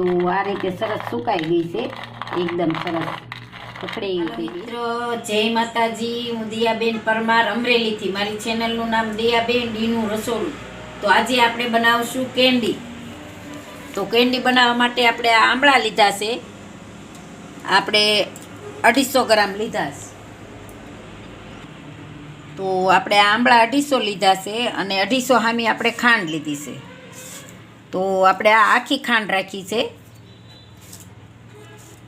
તો આ રીતે સરસ સુકાઈ ગઈ છે. એકદમ સરસ પકડી ગઈ મિત્રો, જય માતાજી. હું દિયાબેન પરમાર અમરેલીથી. મારી ચેનલનું નામ દિયાબેન ડીનું રસોડું. તો આજે આપણે બનાવશું કેન્ડી. તો કેન્ડી બનાવવા માટે આપણે આ આંબળા લીધા છે. આપણે અઢીસો ગ્રામ લીધા છે. તો આપણે આમળા અઢીસો લીધા છે અને અઢીસો હામી આપણે ખાંડ લીધી છે. તો આપણે આ આખી ખાંડ રાખી છે.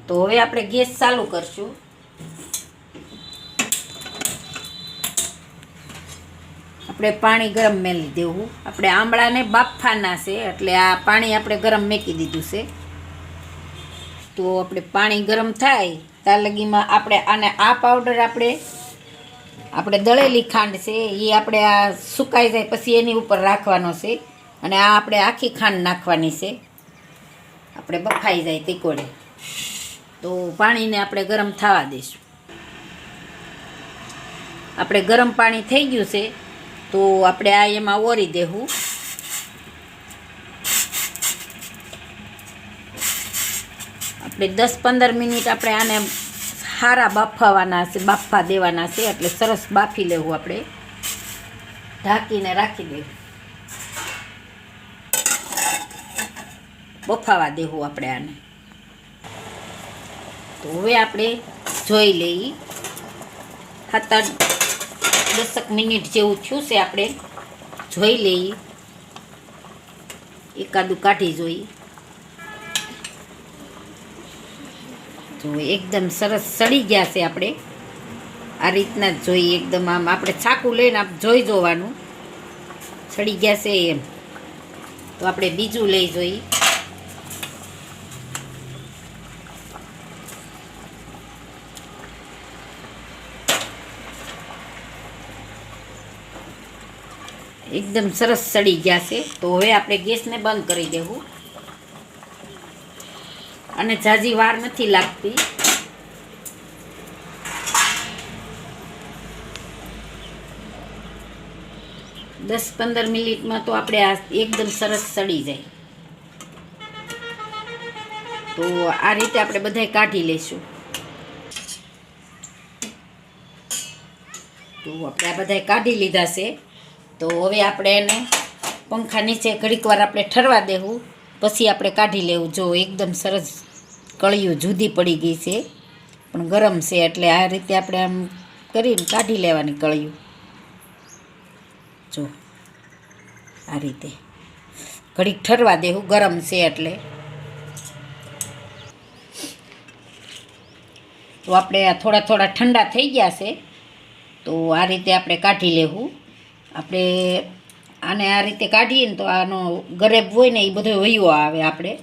તો હવે આપણે ગેસ ચાલુ કરશું. આપણે પાણી ગરમ મેલી દેવું. આપણે આંબળાને બાફાના છે, એટલે આ પાણી આપણે ગરમ મેકી દીધું છે. તો આપણે પાણી ગરમ થાય, ત્યાં લગીમાં આપણે આને આ પાવડર આપણે આપણે દળેલી ખાંડ છે એ આપણે આ સુકાઈ જાય પછી એની ઉપર રાખવાનો છે. અને આ આપણે આખી ખાંડ નાખવાની છે. આપણે બફાઈ જાય તીકોડે તો પાણીને આપણે ગરમ થવા દઈશું આપણે ગરમ પાણી થઈ ગયું છે, તો આપણે આ એમાં ઓરી દેવું. આપણે દસ પંદર મિનિટ આપણે આને સારા બાફાવાના છે, બાફવા દેવાના છે, એટલે સરસ બાફી લેવું આપણે. ઢાંકીને રાખી દેવું. બફાવા દેવું આપણે આને. તો હવે આપણે જોઈ લઈએ. સાત દસક મિનિટ જેવું થયું છે આપણે જોઈ લઈએ. એકાદું કાઢી જોઈએ જો એકદમ સરસ સડી ગયા છે આપણે. આ રીતના જ જોઈએ એકદમ આમ આપણે છાકું લઈને આપ જોઈ જોવાનું. સડી ગયા છે એમ. તો આપણે બીજું લઈ જોઈએ. એકદમ સરસ સડી ગયા છે. તો હવે આપણે ગેસને બંધ કરી દેવું. અને જાજી વાર નથી લાગતી. દસ પંદર મિનિટમાં તો આપણે આ એકદમ સરસ સડી જાય. તો આ રીતે આપણે બધાય કાઢી લઈશું તો આપણે આ બધાય કાઢી લીધા છે. તો હવે આપણે એને પંખા નીચે ઘડીક વાર આપણે ઠરવા દેવું. પછી આપણે કાઢી લેવું. જો એકદમ સરસ કળિયું જુદી પડી ગઈ છે, પણ ગરમ છે એટલે આ રીતે આપણે આમ કરીને કાઢી લેવાની કળિયું. જો, આ રીતે. ઘડીક ઠરવા દેવું, ગરમ છે એટલે. તો આપણે આ થોડા થોડા ઠંડા થઈ ગયા છે, તો આ રીતે આપણે કાઢી લેવું. આપણે આને આ રીતે કાઢીએ ને તો આનો ગરેબ હોય ને એ બધો વયો આવે આપણે.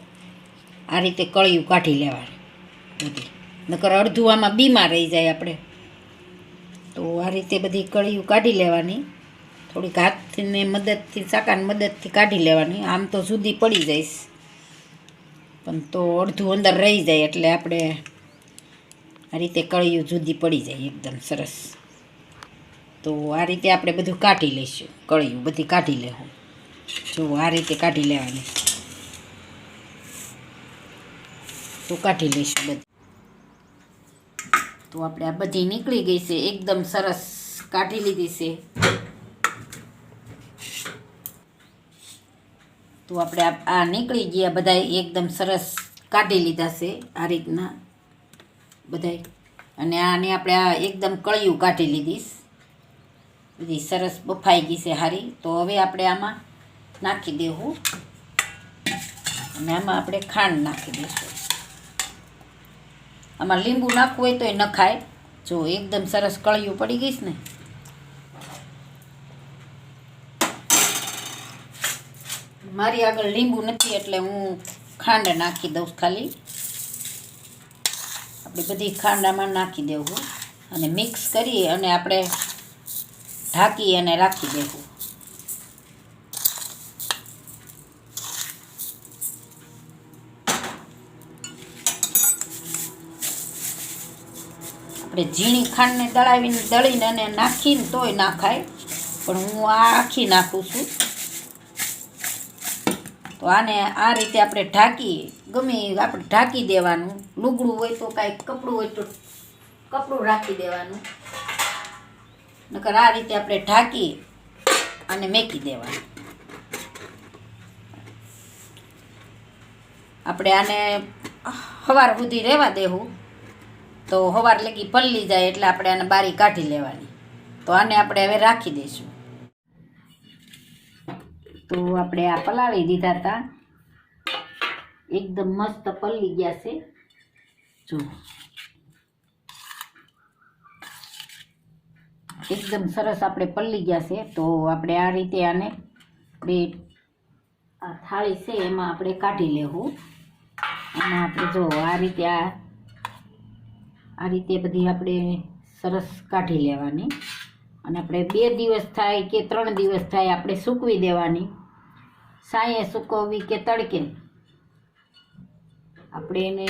આ રીતે કળિયું કાઢી લેવાનું. બધી. નકર અડધું આમાં બીમાર રહી જાય આપણે. તો આ રીતે બધી કળિયું કાઢી લેવાની. થોડીક હાથને મદદથી, ચાકાની મદદથી કાઢી લેવાની. આમ તો સુધી પડી જઈશ. પણ તો અડધું અંદર રહી જાય એટલે આપણે આ રીતે કળિયું જુદી પડી જાય એકદમ સરસ. તો આ રીતે આપણે બધું કાઢી લઈશું. કળિયું બધી કાઢી લેવું. જો આ રીતે કાઢી લેવાની. તો કાઢી લઈશું બધી. તો આપણે આ બધી નીકળી ગઈ છે. એકદમ સરસ કાઢી લીધી છે. તો આપણે આ નીકળી ગયા બધા એકદમ સરસ કાઢી લીધા છે આ રીતના બધાય. અને આને આપણે આ એકદમ કળિયું કાઢી લીધીશ. બધી સરસ બફાઈ ગઈ છે હારી. તો હવે આપણે આમાં નાખી દેવું. અને આમાં આપણે ખાંડ નાખી દઈશું આમાં લીંબુ નાખવું હોય તો એ નખાય. જો એકદમ સરસ કળિયું પડી ગઈશ ને. મારી આગળ લીંબુ નથી એટલે હું ખાંડ નાખી દઉં ખાલી. આપણે બધી ખાંડ આમાં નાખી દેવું. અને મિક્સ કરી અને આપણે ઢાંકી અને રાખી દેવું. આપણે ઝીણી ખાંડને દળાવીને, દળીને અને નાખીને તોય નાખાય પણ હું આ આખી નાખું છું. તો આને આ રીતે આપણે ઢાંકી ગમે આપણે ઢાંકી દેવાનું. લુગડું હોય તો કાંઈ કપડું હોય તો કપડું રાખી દેવાનું. નકર આ રીતે આપણે ઢાંકી અને મેકી દેવાનું. આપણે આને સવાર સુધી રહેવા દેવું. તો સવાર લગી પલ્લી જાય એટલે આપણે આને બારી કાઢી લેવાની. તો આને આપણે હવે રાખી દઈશું. તો આપણે આ પલાળી દીધા હતા એકદમ મસ્ત પલ્લી ગયા છે. જો. એકદમ સરસ આપણે પલ્લી ગયા છે, તો આપણે આ રીતે આને બે આ થાળી છે, એમાં આપણે કાઢી લેવું. અને આપણે જો આ રીતે આ આ રીતે બધી આપણે સરસ કાઢી લેવાની. અને આપણે બે દિવસ થાય કે ત્રણ દિવસ થાય આપણે સૂકવી દેવાની. સાંયે સૂકવવી કે તડકે. આપણે એને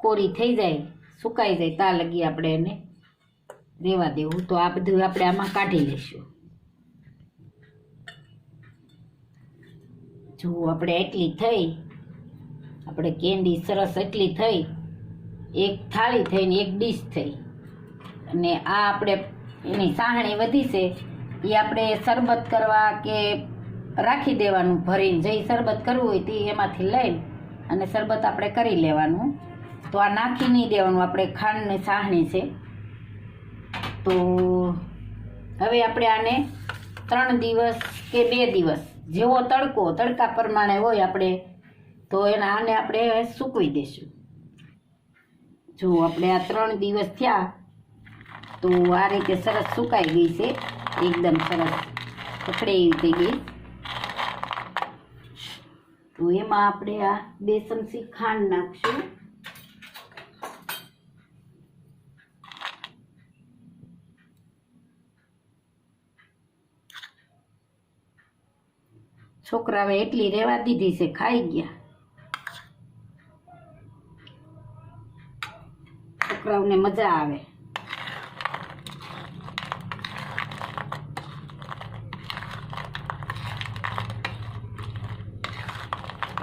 કોરી થઈ જાય, સુકાઈ જાય, તા લગી આપણે એને રહેવા દેવું તો આ બધું આપણે આમાં કાઢી લઈશું. જો આપણે એટલી થઈ, આપણે કેન્ડી સરસ એટલી થઈ, એક થાળી થઈને એક ડીશ થઈ. અને આ આપણે એની સાહણી વધી છે, એ આપણે શરબત કરવા કે રાખી દેવાનું, ભરીને જે શરબત કરવું હોય તે એમાંથી લઈને અને શરબત આપણે કરી લેવાનું. તો આ નાખી નહીં દેવાનું, આપણે ખાંડની સાહણી છે. તો હવે આપણે આને ત્રણ દિવસ કે બે દિવસ જેવો તડકો, તડકા પ્રમાણે હોય આપણે, તો એના આને આપણે સૂકવી દઈશું. જો આપણે આ ત્રણ દિવસ થયા, તો આ રીતે સરસ સુકાઈ ગઈ છે, એકદમ સરસ પકડે એવી થઈ ગઈ. તો એમાં આપણે આ બે ખાંડ નાખશું. છોકરાએ એટલી રેવા દીધી છે, ખાઈ ગયા. છોકરાઓને મજા આવે.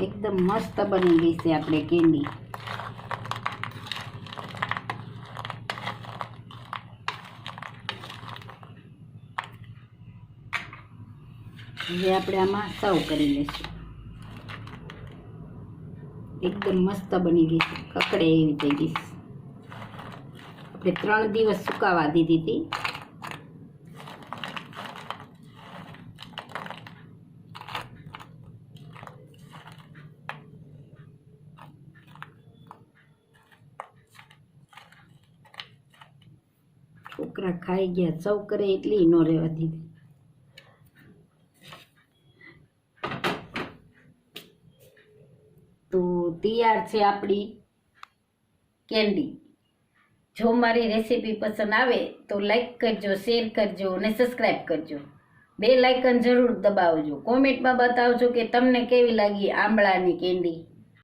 એકદમ મસ્ત બની ગઈ છે આપણે કેન્ડી. હવે આપણે આમાં સર્વ કરી લઈશું. એકદમ મસ્ત બની ગઈ છે. કકડે એવી થઈ ગઈ આપણે ત્રણ દિવસ સુકાવા દીધી હતી. છોકરા ખાઈ ગયા સૌ કરે એટલી ન રહેવા દીધી તો તૈયાર છે આપણી કેન્ડી. જો મારી રેસીપી પસંદ આવે તો લાઈક કરજો શેર કરજો અને સબસ્ક્રાઈબ કરજો. બે લાઇકન જરૂર દબાવજો. કોમેન્ટમાં બતાવજો કે તમને કેવી લાગી આંબળાની કેન્ડી.